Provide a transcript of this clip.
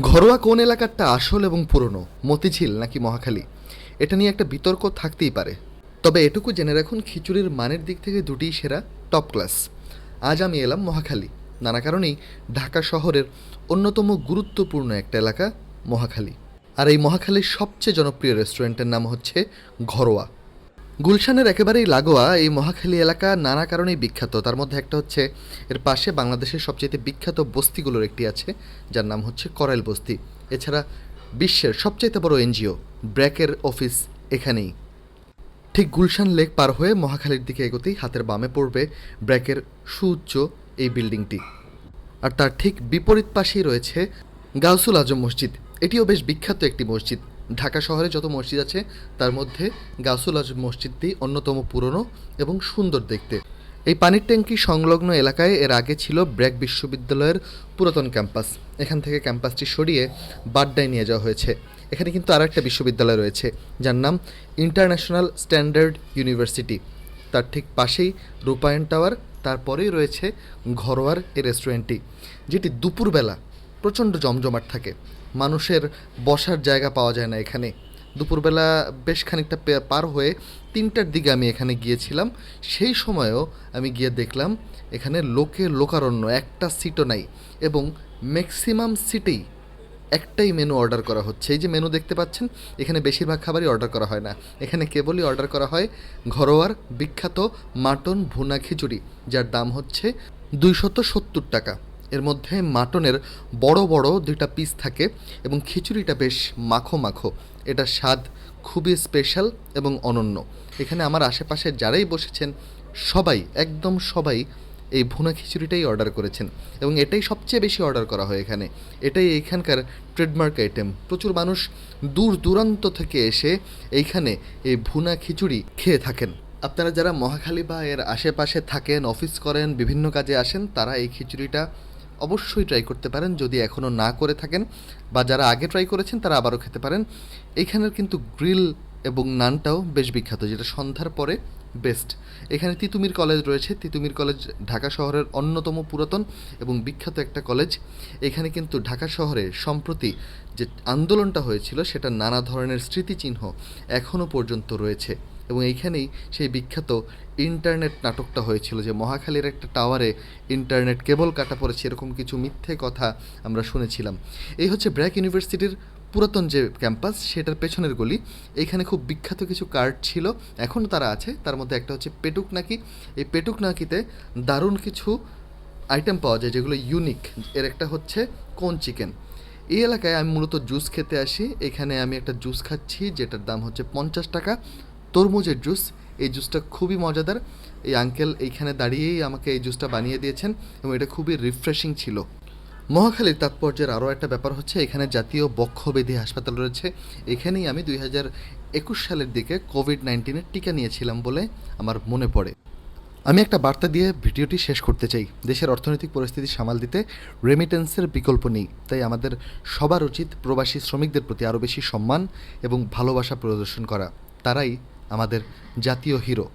ঘরোয়া কোন এলাকারটা আসল এবং পুরনো? মতিঝিল নাকি মহাখালী? এটা নিয়ে একটা বিতর্ক থাকতেই পারে। তবে এটুকু জেনে রাখুন, খিচুড়ির মানের দিক থেকে দুটিই সেরা টপ ক্লাস আজ আমি এলাম মহাখালী। নানা কারণেই ঢাকা শহরের অন্যতম গুরুত্বপূর্ণ একটা এলাকা মহাখালী। আর এই মহাখালীর সবচেয়ে জনপ্রিয় রেস্টুরেন্টের নাম হচ্ছে ঘরোয়া। গুলশানের একেবারেই লাগোয়া এই মহাখালী এলাকা নানা কারণেই বিখ্যাত। তার মধ্যে একটা হচ্ছে, এর পাশে বাংলাদেশের সবচেয়ে বিখ্যাত বস্তিগুলোর একটি আছে, যার নাম হচ্ছে করাইল বস্তি। এছাড়া বিশ্বের সবচেয়ে বড় এনজিও, ব্র্যাকের অফিস এখানেই। ঠিক গুলশান লেক পার হয়ে মহাখালীর দিকে এগোতেই হাতের বামে পড়বে ব্র্যাকের সুউচ্চ এই বিল্ডিংটি। আর তার ঠিক বিপরীত পাশেই রয়েছে গাউসুল আজম মসজিদ। এটিও বেশ বিখ্যাত একটি মসজিদ। ঢাকা শহরে যত মসজিদ আছে, তার মধ্যে গাউসুল আজম মসজিদটি অন্যতম পুরনো এবং সুন্দর দেখতে। এই পানির ট্যাঙ্কি সংলগ্ন এলাকায় এর আগে ছিল ব্র্যাক বিশ্ববিদ্যালয়ের পুরাতন ক্যাম্পাস। এখান থেকে ক্যাম্পাসটি সরিয়ে বাড্ডায় নিয়ে যাওয়া হয়েছে। এখানে কিন্তু আর একটা বিশ্ববিদ্যালয় রয়েছে, যার নাম ইন্টারন্যাশনাল স্ট্যান্ডার্ড ইউনিভার্সিটি। তার ঠিক পাশেই রূপায়ণ টাওয়ার, তারপরেই রয়েছে ঘরোয়ার এই রেস্টুরেন্টটি, যেটি দুপুরবেলা প্রচণ্ড জমজমাট থাকে। মানুষের বসার জায়গা পাওয়া যায় না এখানে। দুপুরবেলা বেশ খানিকটা পার হয়ে তিনটার দিকে আমি এখানে গিয়েছিলাম। সেই সময়ও আমি গিয়ে দেখলাম, এখানে লোকে লোকারণ্য, একটা সিটও নাই এবং ম্যাক্সিমাম সিটেই একটাই মেনু অর্ডার করা হচ্ছে। এই যে মেনু দেখতে পাচ্ছেন, এখানে বেশিরভাগ খাবারই অর্ডার করা হয় না। এখানে কেবলই অর্ডার করা হয় ঘরোয়ার বিখ্যাত মাটন ভুনা খিচুড়ি, যার দাম হচ্ছে দুইশত সত্তর টাকা। এর মধ্যে মাটনের বড় বড় দুইটা পিস থাকে এবং খিচুড়িটা বেশ মাখো মাখো। এটা স্বাদ খুবই স্পেশাল এবং অনন্য। এখানে আমার আশেপাশে যারাই বসেছেন, সবাই, একদম সবাই এই ভুনা খিচুড়িটাই অর্ডার করেছেন এবং এটাই সবচেয়ে বেশি অর্ডার করা হয় এখানে। এটাই এইখানকার ট্রেডমার্ক আইটেম প্রচুর মানুষ দূর দূরান্ত থেকে এসে এইখানে এই ভুনা খিচুড়ি খেয়ে থাকেন। আপনারা যারা মহাখালী বা এর আশেপাশে থাকেন অফিস করেন, বিভিন্ন কাজে আসেন, তারা এই খিচুড়িটা অবশ্যই ট্রাই করতে পারেন। যদি এখনও না করে থাকেন বা যারা আগে ট্রাই করেছেন, তারা আবারও খেতে পারেন। এখানের কিন্তু গ্রিল এবং নানটাও বেশ বিখ্যাত, যেটা সন্ধ্যার পরে বেস্ট এখানে তিতুমির কলেজ রয়েছে। তিতুমির কলেজ ঢাকা শহরের অন্যতম পুরাতন এবং বিখ্যাত একটা কলেজ এখানে কিন্তু ঢাকা শহরে সম্প্রতি যে আন্দোলনটা হয়েছিল, সেটা নানা ধরনের স্মৃতিচিহ্ন এখনও পর্যন্ত রয়েছে। এবং এইখানেই সেই বিখ্যাত ইন্টারনেট নাটকটা হয়েছিল যে মহাখালীর একটা টাওয়ারে ইন্টারনেট কেবল কাটা পড়েছে, এরকম কিছু মিথ্যে কথা আমরা শুনেছিলাম। এই হচ্ছে ব্র্যাক ইউনিভার্সিটির পুরাতন যে ক্যাম্পাস, সেটার পেছনের গলি। এইখানে খুব বিখ্যাত কিছু কার্ড ছিল, এখনও তারা আছে। তার মধ্যে একটা হচ্ছে পেটুক নাকি। এই পেটুক নাকিতে দারুণ কিছু আইটেম পাওয়া যায়, যেগুলো ইউনিক এর একটা হচ্ছে কোন চিকেন। এই এলাকায় আমি মূলত জুস খেতে আসি। এখানে আমি একটা জুস খাচ্ছি, যেটার দাম হচ্ছে পঞ্চাশ টাকা। তরমুজের জুস। এই জুসটা খুবই মজাদার। এই আঙ্কেল এইখানে দাঁড়িয়েই আমাকে এই জুসটা বানিয়ে দিয়েছেন এবং এটা খুবই রিফ্রেশিং ছিল। মহাখালীর তাৎপর্যের আরও একটা ব্যাপার হচ্ছে, এখানে জাতীয় বক্ষব্যাধি হাসপাতাল রয়েছে। এখানেই আমি দুই একুশ সালের দিকে কোভিড নাইন্টিনের টিকা নিয়েছিলাম বলে আমার মনে পড়ে। আমি একটা বার্তা দিয়ে ভিডিওটি শেষ করতে চাই। দেশের অর্থনৈতিক পরিস্থিতি সামাল দিতে রেমিটেন্সের বিকল্প নেই। তাই আমাদের সবার উচিত প্রবাসী শ্রমিকদের প্রতি আরও বেশি সম্মান এবং ভালোবাসা প্রদর্শন করা। তারাই আমাদের জাতীয় হিরো।